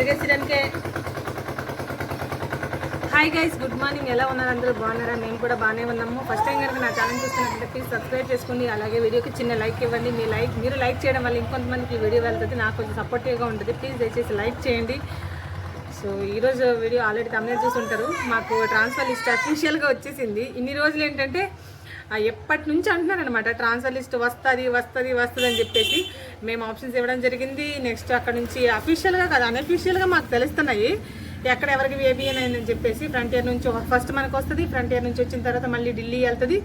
తిరిగేసడానికే hi guys good morning ఎలా ఉన్నారు అందరూ? బాగున్నారా? మేము కూడా బాగానే ఉన్నాము. ఫస్ట్ టైం కనుక నా ఛానల్ చూస్తున్నట్లయితే ప్లీజ్ సబ్స్క్రైబ్ చేసుకోండి. అలాగే వీడియోకి చిన్న లైక్ ఇవ్వండి. మీ లైక్ మీరు లైక్ చేయడం వల్ల ఇంకొంతమందికి వీడియో వెళ్తుంది నాకు కొంచెం సపోర్టివ్గా ఉంటుంది. ప్లీజ్ దయచేసి లైక్ చేయండి. సో ఈరోజు వీడియో ఆల్రెడీ తమిళ చూసుంటారు. మాకు ట్రాన్స్ఫర్ లిస్ట్ అఫీషియల్గా వచ్చేసింది. ఇన్ని రోజులు ఏంటంటే ఎప్పటి నుంచి అంటున్నారనమాట ట్రాన్స్ఫర్ లిస్ట్ వస్తుంది వస్తుంది వస్తుంది అని చెప్పేసి మేము ఆప్షన్స్ ఇవ్వడం జరిగింది. నెక్స్ట్ అక్కడ నుంచి అఫీషియల్గా కాదు అన్అఫీషియల్గా మాకు తెలుస్తున్నాయి. ఎక్కడ ఎవరికి ఏబీ అని చెప్పేసి ఫ్రంటియర్ నుంచి ఫస్ట్ మనకు వస్తుంది ఫ్రంటియర్ నుంచి వచ్చిన తర్వాత మళ్ళీ ఢిల్లీ వెళ్తుంది.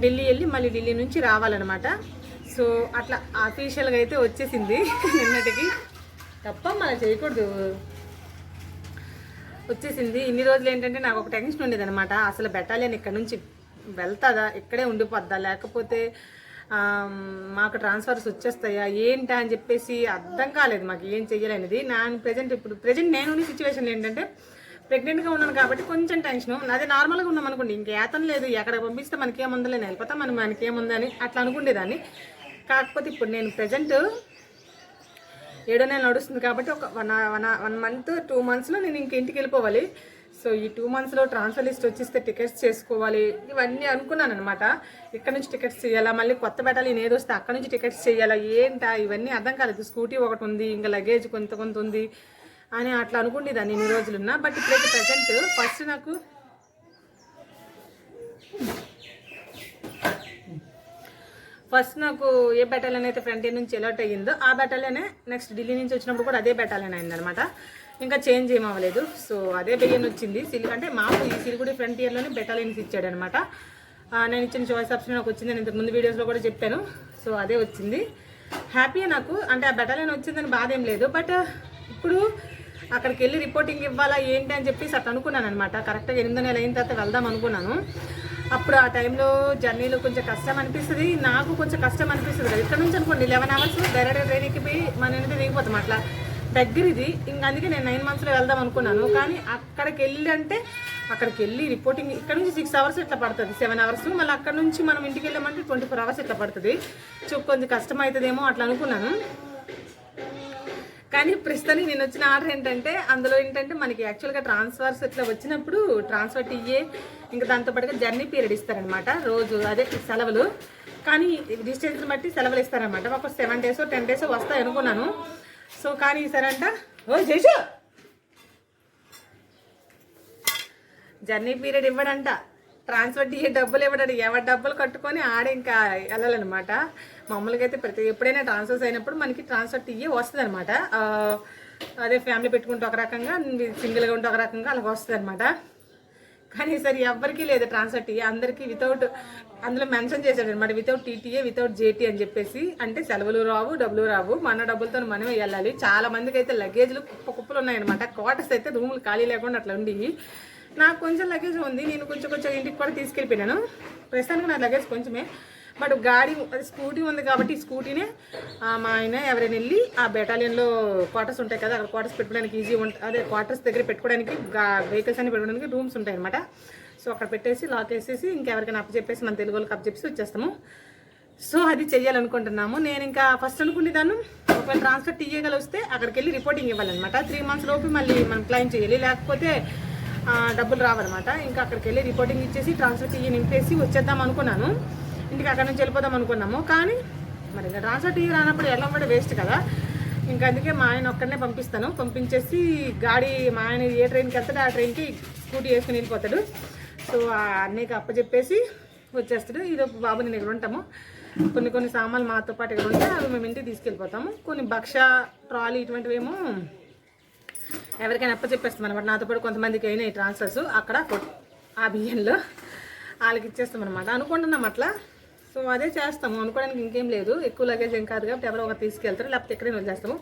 ఢిల్లీ వెళ్ళి మళ్ళీ ఢిల్లీ నుంచి రావాలన్నమాట. సో అట్లా అఫీషియల్గా అయితే వచ్చేసింది నిన్నటికి. తప్ప మనం చేయకూడదు. వచ్చేసింది. ఇన్ని రోజులు ఏంటంటే నాకు ఒక టెన్షన్ ఉండేది అసలు బెటాలియన్ ఇక్కడ నుంచి. వెళ్తుందా? ఇక్కడే ఉండిపోద్దా? లేకపోతే మాకు ట్రాన్స్ఫర్స్ వచ్చేస్తాయా? ఏంటా అని చెప్పేసి అర్థం కాలేదు మాకు. ఏం చేయలేనిది నా ప్రజెంట్ ఇప్పుడు ప్రజెంట్ నేను ఉన్న సిచ్యువేషన్ ఏంటంటే ప్రెగ్నెంట్గా ఉన్నాను కాబట్టి కొంచెం టెన్షన్ అదే నార్మల్గా ఉన్నాం అనుకోండి. ఇంకేతం లేదు. ఎక్కడ పంపిస్తే మనకేముందో నేను వెళ్ళిపోతా మనం మనకేముందని అట్లా అనుకునేదాన్ని. కాకపోతే ఇప్పుడు నేను ప్రజెంట్ ఏడో నెల నడుస్తుంది కాబట్టి ఒక one one one month two మంత్స్లో నేను ఇంక ఇంటికి వెళ్ళిపోవాలి. సో ఈ టూ మంత్స్లో ట్రాన్స్ఫర్ లిస్ట్ వచ్చేస్తే టికెట్స్ చేసుకోవాలి. ఇవన్నీ అనుకున్నాను అనమాట ఇక్కడ నుంచి టికెట్స్ చేయాలా? మళ్ళీ కొత్త పెట్టాలి నేను ఏదో వస్తే అక్కడ నుంచి టికెట్స్ చేయాలా? ఏంటా? ఇవన్నీ అర్థం కాలేదు. స్కూటీ ఒకటి ఉంది ఇంకా లగేజ్ కొంత కొంత ఉంది అని అట్లా అనుకునేదాన్ని ఇన్ని రోజులున్నా. బట్ ఇప్పుడైతే ప్రజెంట్ ఫస్ట్ నాకు ఫస్ట్ నాకు ఏ బెటాలియన్ అయితే ఫ్రంట్ నుంచి ఎలర్ట్ అయ్యిందో ఆ బెటాలియనే నెక్స్ట్ ఢిల్లీ నుంచి వచ్చినప్పుడు కూడా అదే బెటాలియన్ అయిందనమాట ఇంకా చేంజ్ ఏం అవ్వలేదు. సో అదే బియ్యం వచ్చింది. సిలి అంటే మాకు ఈ సిలిగుడి ఫ్రంట్ ఇయర్లోనే బెటాలియన్స్ ఇచ్చాడనమాట. నేను ఇచ్చిన చాయిస్ ఆప్షన్ నాకు వచ్చింది. నేను ఇంతకుముందు వీడియోస్లో కూడా చెప్పాను. సో అదే వచ్చింది. హ్యాపీ నాకు. అంటే ఆ బెటాలియన్ వచ్చిందని బాధ ఏం లేదు. బట్ ఇప్పుడు అక్కడికి వెళ్ళి రిపోర్టింగ్ ఇవ్వాలా ఏంటి అని చెప్పేసి అట్లా అనుకున్నాను అనమాట కరెక్ట్గా ఎనిమిది నెల అయిన తర్వాత వెళ్దాం అనుకున్నాను. అప్పుడు ఆ టైంలో జర్నీలో కొంచెం కష్టం అనిపిస్తుంది. నాకు కొంచెం కష్టం అనిపిస్తుంది కదా. ఇక్కడ నుంచి అనుకోండి లెవెన్ అవర్స్ డైరెక్ట్ ట్రైన్ ఎక్కిపోయి మన ఇంటి దిగిపోతాం అట్లా. దగ్గర ఇది ఇంకా అందుకే నేను నైన్ మంత్స్లో వెళ్దాం అనుకున్నాను. కానీ అక్కడికి వెళ్ళి అంటే అక్కడికి వెళ్ళి రిపోర్టింగ్ ఇక్కడ నుంచి సిక్స్ అవర్స్ ఇట్లా పడుతుంది? సెవెన్ అవర్స్ మళ్ళీ అక్కడ నుంచి మనం ఇంటికి వెళ్ళామంటే ట్వంటీ ఫోర్ అవర్స్ ఇట్లా పడుతుంది? సో కొంచెం కష్టం అవుతుందేమో అట్లా అనుకున్నాను. కానీ ప్రస్తుతానికి నేను వచ్చిన ఆర్డర్ ఏంటంటే అందులో ఏంటంటే మనకి యాక్చువల్గా ట్రాన్స్ఫర్స్ ఇట్లా వచ్చినప్పుడు ట్రాన్స్ఫర్ టీయే ఇంకా దాంతోపాటుగా జర్నీ పీరియడ్ ఇస్తారనమాట రోజు అదే సెలవులు. కానీ డిస్టెన్స్ని బట్టి సెలవులు ఇస్తారనమాట ఒక సెవెన్ డేస్ టెన్ డేస్ వస్తాయి అనుకున్నాను సో కానీ ఈసారంట ఓ చేసు జర్నీ పీరియడ్ ఇవ్వడంట. ట్రాన్స్ఫర్ టీఏ డబ్బులు ఇవ్వడంట. ఎవరి డబ్బులు కట్టుకొని ఆడ ఇంకా వెళ్ళాలన్నమాట. మామూలుగా అయితే ప్రతి ఎప్పుడైనా ట్రాన్స్ఫర్స్ అయినప్పుడు మనకి ట్రాన్స్ఫర్ టీఏ వస్తుంది అనమాట అదే ఫ్యామిలీ పెట్టుకుంటే ఒక రకంగా సింగిల్గా ఉంటే ఒక రకంగా అలాగ వస్తుంది అనమాట కానీ సరే ఎవ్వరికీ లేదు ట్రాన్స్ఫర్ టీఏ అందరికీ వితౌట్ అందులో మెన్షన్ చేశాడు అనమాట వితౌట్ టీటీఏ వితౌట్ జేటీ అని చెప్పేసి. అంటే సెలవులు రావు డబ్బులు రావు. మన డబ్బులతో మనమే వెళ్ళాలి. చాలా మందికి అయితే లగేజ్లు కుప్ప కుప్పలు ఉన్నాయన్నమాట. క్వార్టర్స్ అయితే రూములు ఖాళీ లేకుండా అట్లా ఉండి. నాకు కొంచెం లగేజ్ ఉంది. నేను కొంచెం కొంచెం ఇంటికి కూడా తీసుకెళ్ళిపోయినాను. ప్రస్తుతానికి నా లగేజ్ కొంచెమే. బట్ గాడి స్కూటీ ఉంది కాబట్టి స్కూటీనే మా ఆయన ఎవరైనా వెళ్ళి ఆ బెటాలియన్లో క్వార్టర్స్ ఉంటాయి కదా అక్కడ క్వార్టర్స్ పెట్టుకోవడానికి ఈజీ ఉంటుంది అదే క్వార్టర్స్ దగ్గర పెట్టుకోవడానికి వెహికల్స్ అన్ని పెట్టుకోవడానికి రూమ్స్ ఉంటాయి అనమాట సో అక్కడ పెట్టేసి లాక్ వేసేసి ఇంకెవరికైనా అప్పు చెప్పేసి మన తెలుగు వాళ్ళకి అప్పు చెప్పేసి వచ్చేస్తాము. సో అది చెయ్యాలనుకుంటున్నాము. నేను ఇంకా ఫస్ట్ అనుకునేదాను ఒకవేళ ట్రాన్స్ఫర్ టీఏగల వస్తే అక్కడికి వెళ్ళి రిపోర్టింగ్ ఇవ్వాలన్నమాట. త్రీ మంత్స్ లోపు మళ్ళీ మనం క్లైమ్ చేయాలి. లేకపోతే డబ్బులు రావన్నమాట. ఇంకా అక్కడికి వెళ్ళి రిపోర్టింగ్ ఇచ్చేసి ట్రాన్స్ఫర్ టీఏ నింపేసి వచ్చేద్దాం అనుకున్నాను. ఇంటికి అక్కడ నుంచి వెళ్ళిపోదాం అనుకున్నాము. కానీ మరి ఇంకా ట్రాన్స్ఫర్ టీవీ రానప్పుడు వెళ్ళడం కూడా వేస్ట్ కదా. ఇంకా అందుకే మా ఆయన ఒక్కడనే పంపిస్తాను. పంపించేసి గాడి మా ఆయన ఏ ట్రైన్కి వెళ్తాడో ఆ ట్రైన్కి స్కూటీ వేసుకుని వెళ్ళిపోతాడు. సో ఆ అన్నయ్యకి అప్పచెప్పేసి వచ్చేస్తాడు. ఈరోజు బాబు నేను ఇక్కడ ఉంటాము. కొన్ని కొన్ని సామాన్లు మాతో పాటు ఇక్కడ ఉంటే అవి మేము ఇంటికి తీసుకెళ్ళిపోతాము. కొన్ని భక్ష ట్రాలీ ఇటువంటివేమో ఎవరికైనా అప్పచెప్పేస్తాం అనమాట నాతో పాటు కొంతమందికి అయినాయి ట్రాన్స్ఫర్స్ అక్కడ ఆ బియ్యంలో వాళ్ళకి ఇచ్చేస్తాం అనమాట అనుకుంటున్నాం అట్లా. సో అదే చేస్తాము. అనుకోవడానికి ఇంకేం లేదు. ఎక్కువ లగేజ్ ఏం కాదు కాబట్టి ఎవరో ఒకరు తీసుకెళ్తారు. లేకపోతే ఎక్కడైనా వదిలేస్తాము.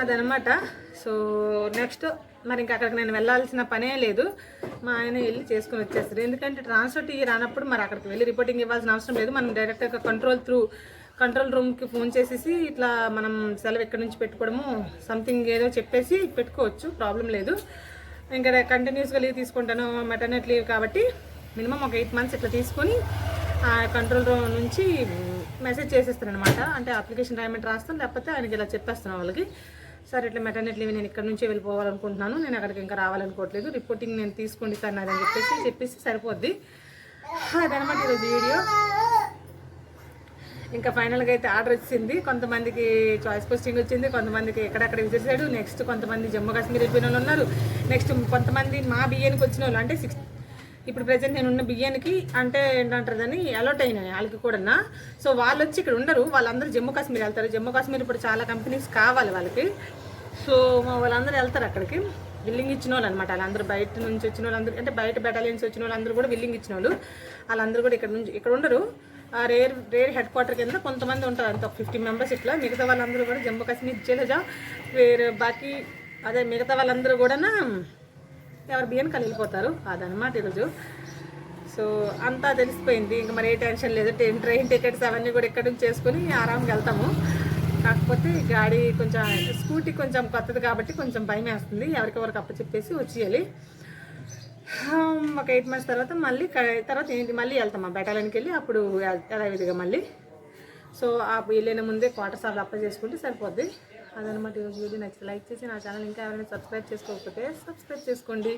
అదనమాట సో నెక్స్ట్ మరి ఇంకా అక్కడికి నేను వెళ్ళాల్సిన పనే లేదు. మా ఆయన వెళ్ళి చేసుకుని వచ్చేస్తారు. ఎందుకంటే ట్రాన్స్ఫర్ ఇవి రానప్పుడు మరి అక్కడికి వెళ్ళి రిపోర్టింగ్ ఇవ్వాల్సిన అవసరం లేదు. మనం డైరెక్ట్గా కంట్రోల్ త్రూ కంట్రోల్ రూమ్కి ఫోన్ చేసేసి ఇట్లా మనం సెలవు ఎక్కడి నుంచి పెట్టుకోవడము సంథింగ్ ఏదో చెప్పేసి పెట్టుకోవచ్చు. ప్రాబ్లం లేదు. ఇంకా కంటిన్యూస్గా లీవ్ తీసుకుంటాను. మెటర్నెట్ లీవ్ కాబట్టి మినిమం ఒక ఎయిట్ మంత్స్ ఇట్లా తీసుకొని ఆ కంట్రోల్ రూమ్ నుంచి మెసేజ్ చేసేస్తాను అనమాట అంటే అప్లికేషన్ రాయమంటే రాస్తాను లేకపోతే ఆయనకి ఇలా చెప్పేస్తాను వాళ్ళకి. సార్ ఇట్లా మెటర్నిటీ లీవ్ నేను ఇక్కడ నుంచే వెళ్ళిపోవాలనుకుంటున్నాను. నేను అక్కడికి ఇంకా రావాలనుకోవట్లేదు. రిపోర్టింగ్ నేను తీసుకోండి సార్ నాదని చెప్పేసి చెప్పేసి సరిపోద్ది. అదనమాట ఈరోజు వీడియో. ఇంకా ఫైనల్గా అయితే ఆర్డర్ వచ్చింది. కొంతమందికి చాయిస్ పోస్టింగ్ వచ్చింది కొంతమందికి ఎక్కడెక్కడ విసిరిసాడు నెక్స్ట్ కొంతమంది జమ్మూ కాశ్మీర్ వెళ్ళిపోయిన వాళ్ళు ఉన్నారు. నెక్స్ట్ కొంతమంది మా బియ్యానికి వచ్చిన వాళ్ళు. అంటే సిక్స్ ఇప్పుడు ప్రజెంట్ నేను ఉన్న బియ్యానికి అంటే ఏంటంటారు దాన్ని అలౌట్ అయినాయి వాళ్ళకి కూడా సో వాళ్ళు వచ్చి ఇక్కడ ఉండరు. వాళ్ళందరూ జమ్మూ కాశ్మీర్ వెళ్తారు. జమ్మూ కాశ్మీర్ ఇప్పుడు చాలా కంపెనీస్ కావాలి వాళ్ళకి. సో వాళ్ళందరూ వెళ్తారు అక్కడికి. బిల్లింగ్ ఇచ్చిన వాళ్ళు అనమాట వాళ్ళందరూ బయట నుంచి వచ్చిన వాళ్ళందరూ అంటే బయట బెటాలియన్స్ వచ్చిన వాళ్ళందరూ కూడా బిల్లింగ్ ఇచ్చిన వాళ్ళు. వాళ్ళందరూ కూడా ఇక్కడ నుంచి ఇక్కడ ఉండరు. ఆ రేర్ రేర్ హెడ్ క్వార్టర్ కింద కొంతమంది ఉంటారు. అంత ఫిఫ్టీ మెంబర్స్ ఇట్లా. మిగతా వాళ్ళందరూ కూడా జమ్మూ కాశ్మీర్ జలజా వేరే బాకీ అదే మిగతా వాళ్ళందరూ కూడా ఎవరి బియ్యానికి వాళ్ళు వెళ్ళిపోతారు అదనమాట ఈరోజు. సో అంతా తెలిసిపోయింది. ఇంకా మరి ఏ టెన్షన్ లేదు. ట్రైన్ ట్రైన్ టికెట్స్ అవన్నీ కూడా ఇక్కడ నుంచి చేసుకుని ఆరాంగా వెళ్తాము. కాకపోతే గాడి కొంచెం స్కూటీ కొంచెం కొత్తది కాబట్టి కొంచెం భయం వేస్తుంది ఎవరికెవరికి అప్ప చెప్పేసి వచ్చేయాలి ఒక ఎయిట్ మంత్స్ తర్వాత మళ్ళీ తర్వాత ఏంటి? మళ్ళీ వెళ్తాం ఆ బెటాలన్కి వెళ్ళి. అప్పుడు యథావిధిగా మళ్ళీ. సో ఆ వెళ్ళిన ముందే క్వార్టర్స్ అవి అప్లై చేసుకుంటే సరిపోద్ది. అదనమాట. ఈరోజు వీడియో నచ్చితే లైక్ చేసి నా ఛానల్ ఇంకా ఎవరైనా సబ్స్క్రైబ్ చేసుకోకపోతే సబ్స్క్రైబ్ చేసుకోండి.